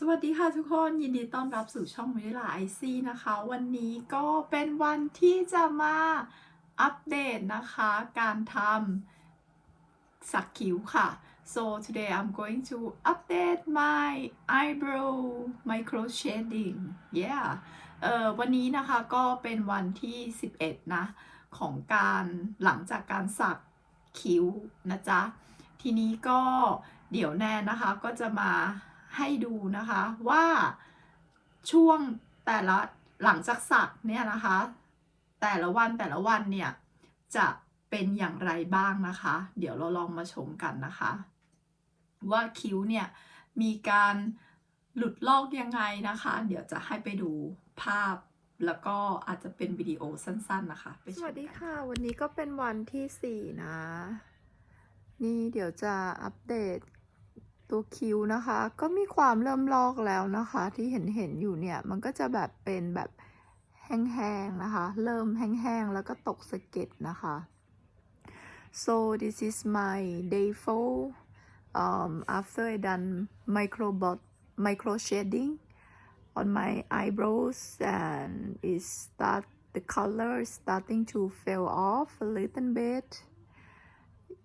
สวัสดีค่ะทุกคนยินดีต้อนรับสู่ช่องวิลาไอซีนะคะ วันนี้ก็เป็นวันที่จะมาอัปเดตนะคะ การทำสักคิ้วค่ะ so today I'm going to update my eyebrow micro shading yeah เอ่อวันนี้นะคะก็เป็นวันที่ 11 นะ ของการหลังจากการสักคิ้วนะจ๊ะ ทีนี้ก็เดี๋ยวแน่นะคะก็จะมา ให้ดูนะคะว่าช่วงแต่ละหลังจากสักเนี่ยนะคะ แต่ละวันแต่ละวันเนี่ยจะเป็นอย่างไรบ้างนะคะ เดี๋ยวเราลองมาชมกันนะคะ ว่าคิ้วเนี่ยมีการหลุดลอกยังไงนะคะ เดี๋ยวจะให้ไปดูภาพแล้วก็อาจจะเป็นวิดีโอสั้นๆนะคะไปชมสกันวัสดีค่ะ วันนี้ก็เป็นวันที่ 4 นะ นี่เดี๋ยวจะอัปเดต ตัวคิ้วนะคะ ก็มีความเริ่มลอกแล้วนะคะ ที่เห็นเห็นอยู่เนี่ยมันก็จะแบบเป็นแบบแห้งๆนะคะ เริ่มแห้งๆแล้วก็ตกสะเก็ดนะคะ so this is my day four um, after I done micro bot micro shading on my eyebrows and it start the color starting to fell off a little bit you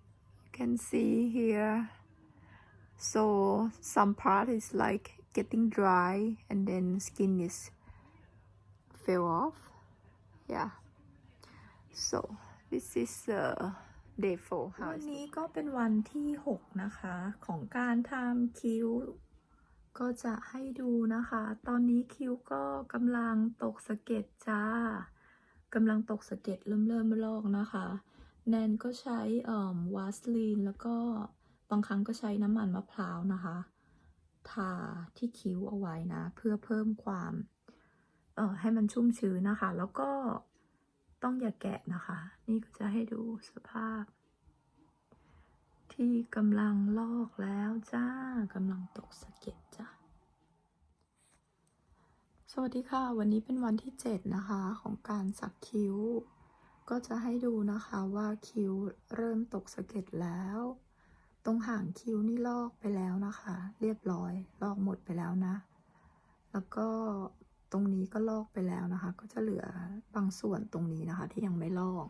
can see here so some part is like getting dry and then skin is fell off yeah so this is uh, day four วันนี้ก็เป็นวันที่ 6 นะคะ ของการทำคิ้ว ก็จะให้ดูนะคะ ตอนนี้คิ้วก็กำลังตกสะเก็ดจ้ากำลังตกสะเก็ดเริ่มเริ่มลอกนะคะ แนนก็ใช้เอ่อวาสลีนแล้วก็ บางครั้งก็ใช้น้ำมันมะพร้าวนะคะทาที่คิ้วเอาไว้นะ เพื่อเพิ่มความเอ่อให้มันชุ่มชื้นนะคะ แล้วก็ต้องอย่าแกะนะคะ นี่ก็จะให้ดูสภาพ ที่กำลังลอกแล้วจ้ากำลังตกสะเก็ดจ้าสวัสดีค่ะ วันนี้เป็นวันที่ 7 นะคะ ของการสักคิ้ว ก็จะให้ดูนะคะว่าคิ้วเริ่มตกสะเก็ดแล้ว ตรงหางคิ้วนี่ลอกไปแล้วนะคะ เรียบร้อย ลอกหมดไปแล้วนะ แล้วก็ตรงนี้ก็ลอกไปแล้วนะคะ ก็จะเหลือบางส่วนตรงนี้นะคะ ที่ยังไม่ลอก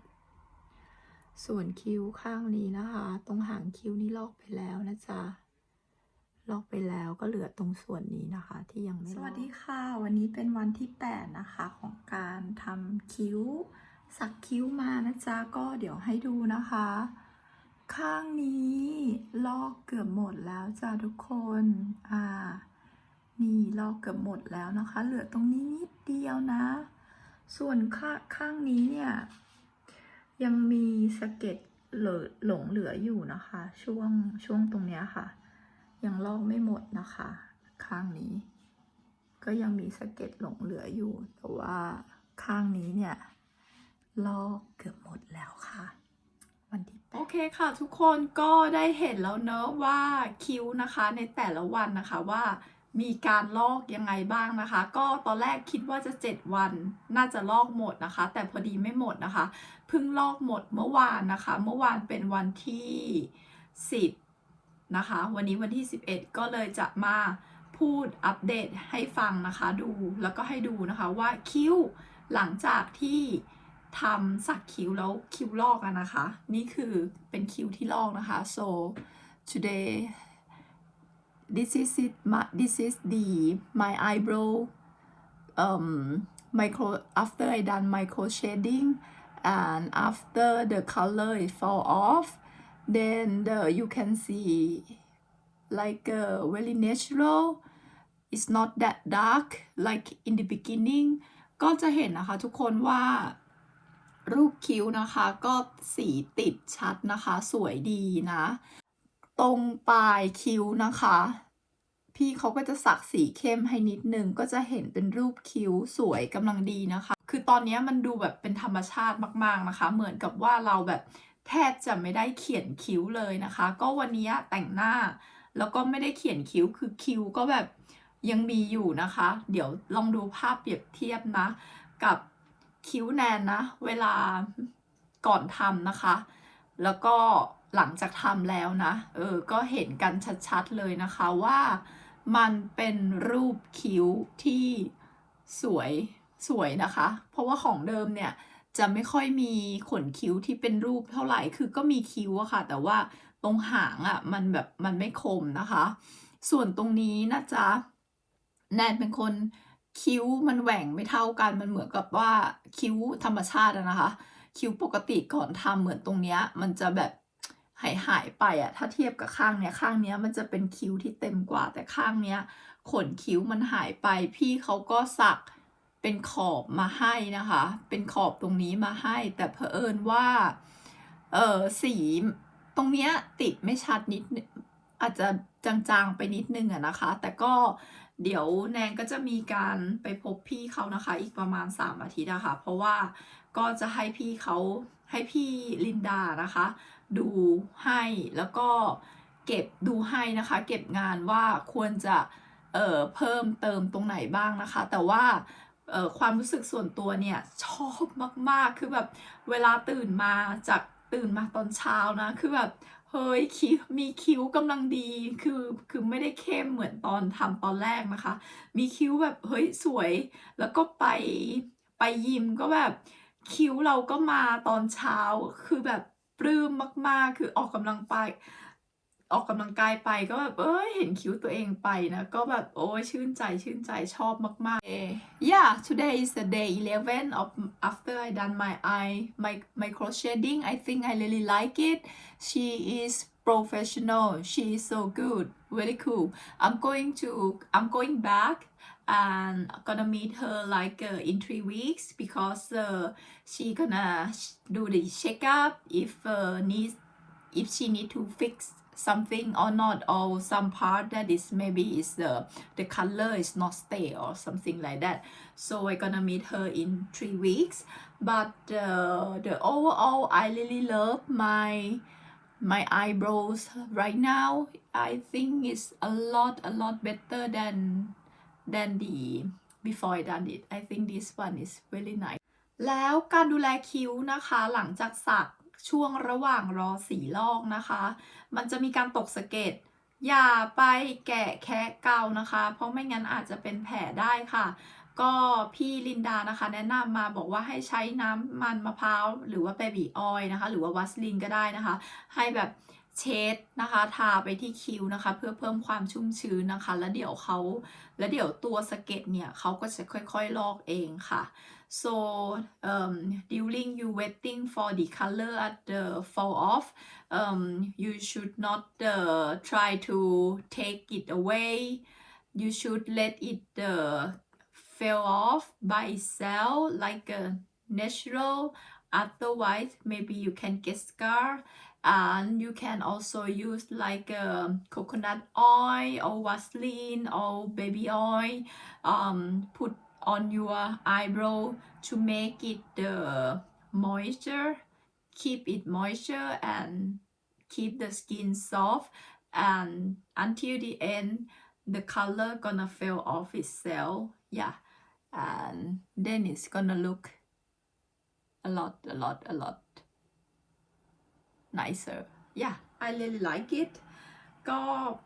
ส่วนคิ้วข้างนี้นะคะ ตรงหางคิ้วนี่ลอกไปแล้วนะจ๊ะลอกไปแล้วก็เหลือตรงส่วนนี้นะคะ ที่ยังไม่สวัสดีค่ะ วันนี้เป็นวันที่ 8 นะคะของการทำคิ้ว สักคิ้วมานะจ๊ะก็เดี๋ยวให้ดูนะคะ ข้างนี้ลอกเกือบหมดแล้วจ้ะทุกคน อ่า นี่ลอกเกือบหมดแล้วนะคะ เหลือตรงนี้นิดเดียวนะ ส่วนข้าข้างนี้เนี่ย ยังมีสะเก็ดเหลือหลงเหลืออยู่นะคะ ช่วงช่วงตรงเนี้ยค่ะ ยังลอกไม่หมดนะคะ ข้างนี้ ก็ยังมีสะเก็ดหลงเหลืออยู่ แต่ว่าข้างนี้เนี่ย ลอกเกือบหมดแล้วค่ะ โอเคค่ะทุกคนก็ได้เห็นแล้วเนอะว่าคิ้วนะคะในแต่ละวันนะคะว่ามีการลอกยังไงบ้างนะคะ ก็ตอนแรกคิดว่าจะ 7 วันน่าจะลอกหมดนะคะ แต่พอดีไม่หมดนะคะเพิ่งลอกหมดเมื่อวานนะคะ เมื่อวานเป็นวันที่ 10 นะคะ วันนี้วันที่ 11 ก็เลยจะมาพูดอัปเดตให้ฟังนะคะดูแล้วก็ให้ดูนะคะว่าคิ้วหลังจากที่ ทำสักคิ้วแล้วคิ้วลอกอะนะคะ นี่คือเป็นคิ้วที่ลอกนะคะ so today this is it my, this is the my eyebrow um micro after I done micro shading and after the color is fall off then the, you can see like uh, very natural it's not that dark like in the beginning ก็จะเห็นนะคะทุกคนว่า รูปคิ้วนะคะก็สีติดชัดนะคะ สวยดีนะ ตรงปลายคิ้วนะคะ พี่เขาก็จะสักสีเข้มให้นิดนึง ก็จะเห็นเป็นรูปคิ้วสวยกำลังดีนะคะ คือตอนนี้มันดูแบบเป็นธรรมชาติมาก ๆนะคะ เหมือนกับว่าเราแบบแทบจะไม่ได้เขียนคิ้วเลยนะคะ ก็วันนี้แต่งหน้า แล้วก็ไม่ได้เขียนคิ้วคือคิ้วก็แบบยังมีอยู่นะคะ เดี๋ยวลองดูภาพเปรียบเทียบนะ กับ คิ้วแนนนะ เวลาก่อนทำนะคะ แล้วก็หลังจากทำแล้วนะ เออ ก็เห็นกันชัดๆเลยนะคะว่ามันเป็นรูปคิ้วที่สวยสวยนะคะ เพราะว่าของเดิมเนี่ยจะไม่ค่อยมีขนคิ้วที่เป็นรูปเท่าไหร่ คือก็มีคิ้วอะค่ะ แต่ว่าตรงหางอะมันแบบมันไม่คมนะคะ ส่วนตรงนี้นะจ๊ะแนนเป็นคน คิ้วมันแหว่งไม่เท่ากันมันเหมือนกับว่าคิ้วธรรมชาตินะคะ คิ้วปกติก่อนทำเหมือนตรงเนี้ย มันจะแบบหายหายไปอะถ้าเทียบกับข้างเนี้ยข้างเนี้ยมันจะเป็นคิ้วที่เต็มกว่า แต่ข้างเนี้ย ขนคิ้วมันหายไป พี่เขาก็สักเป็นขอบมาให้นะคะ เป็นขอบตรงนี้มาให้ แต่เผอิญว่าเออสีตรงเนี้ยติดไม่ชัดนิดอาจจะจางๆไปนิดนึงอะนะคะ แต่ก็ เดี๋ยวแนนก็จะมีการไปพบพี่เขานะคะ อีกประมาณ 3 อาทิตย์นะคะ เพราะว่าก็จะให้พี่เขาให้พี่ลินดานะคะ ดูให้แล้วก็เก็บดูให้นะคะ เก็บงานว่าควรจะเอ่อเพิ่มเติมตรงไหนบ้างนะคะ แต่ว่าความรู้สึกส่วนตัวเนี่ยชอบมาก ๆ คือแบบเวลาตื่นมาจาก ตื่นมาตอนเช้านะ คือแบบเฮ้ยคิ้วมีคิ้วกำลังดีคือคือไม่ได้เข้มเหมือนตอนทำตอนแรกนะคะ มีคิ้วแบบเฮ้ยสวย แล้วก็ไปไปยิมก็แบบคิ้วเราก็มาตอนเช้าคือแบบปลื้มมากๆ คือออกกำลังไป ออกกำลังกายไปก็แบบเอ้ยเห็นคิ้วตัวเองไปนะก็แบบโอ้ยชื่นใจชื่นใจชอบมากๆ Eh, yeah today is the day 11 of after I done my eye my my crocheting I think I really like it she is professional she is so good very cool I'm going to I'm going back and gonna meet her like uh, in three weeks because uh, she gonna do the checkup if uh, needs if she need to fix something or not or some part that is maybe is the the color is not stay or something like that so i gonna meet her in three weeks but uh, the overall i really love my my eyebrows right now i think it's a lot a lot better than than the before i done it i think this one is really nice แล้วการดูแลคิ้วนะคะ หลังจากสัก ช่วงระหว่างรอสีลอกนะคะ มันจะมีการตกสะเก็ดอย่าไปแกะแคะเกานะคะ เพราะไม่งั้นอาจจะเป็นแผลได้ค่ะ ก็พี่ลินดานะคะ แนะนำมาบอกว่าให้ใช้น้ำมันมะพร้าวหรือว่าเบบี้ออยนะคะ หรือว่าวัสลินก็ได้นะคะ ให้แบบเช็ดนะคะ ทาไปที่คิ้วนะคะ เพื่อเพิ่มความชุ่มชื้นนะคะ แล้วเดี๋ยวเขาแล้วเดี๋ยวตัวสะเก็ดเนี่ยเขาก็จะค่อยๆ ลอกเองค่ะ so um, during you waiting for the color at the fall off um, you should not uh, try to take it away. You should let it uh, fell off by itself like a natural. Otherwise maybe you can get scar. And you can also use like um, coconut oil or vaseline or baby oil um, put on your eyebrow to make it the moisture keep it moisture and keep the skin soft. And until the end the color gonna fell off itself. Yeah. And then it's gonna look a lot a lot a lot nicer. Yeah I really like it ก็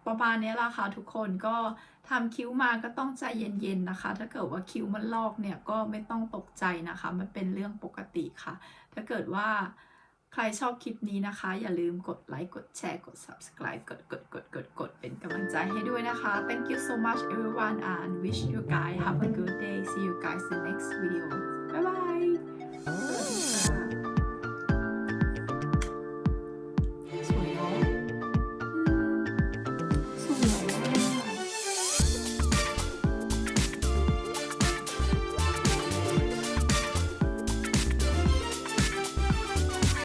ประมาณนี้ละค่ะทุกคนก็ทำคิ้วมาก็ต้องใจเย็นๆนะคะ ถ้าเกิดว่าคิ้วมันลอกเนี่ยก็ไม่ต้องตกใจนะคะ มันเป็นเรื่องปกติค่ะ ถ้าเกิดว่าใครชอบคลิปนี้นะคะ อย่าลืมกดไลค์กดแชร์กด subscribe กดกดกดกดกดเป็นกำลังใจให้ด้วยนะคะ thank you so much everyone and wish you guys have a good day see you guys in the next video bye bye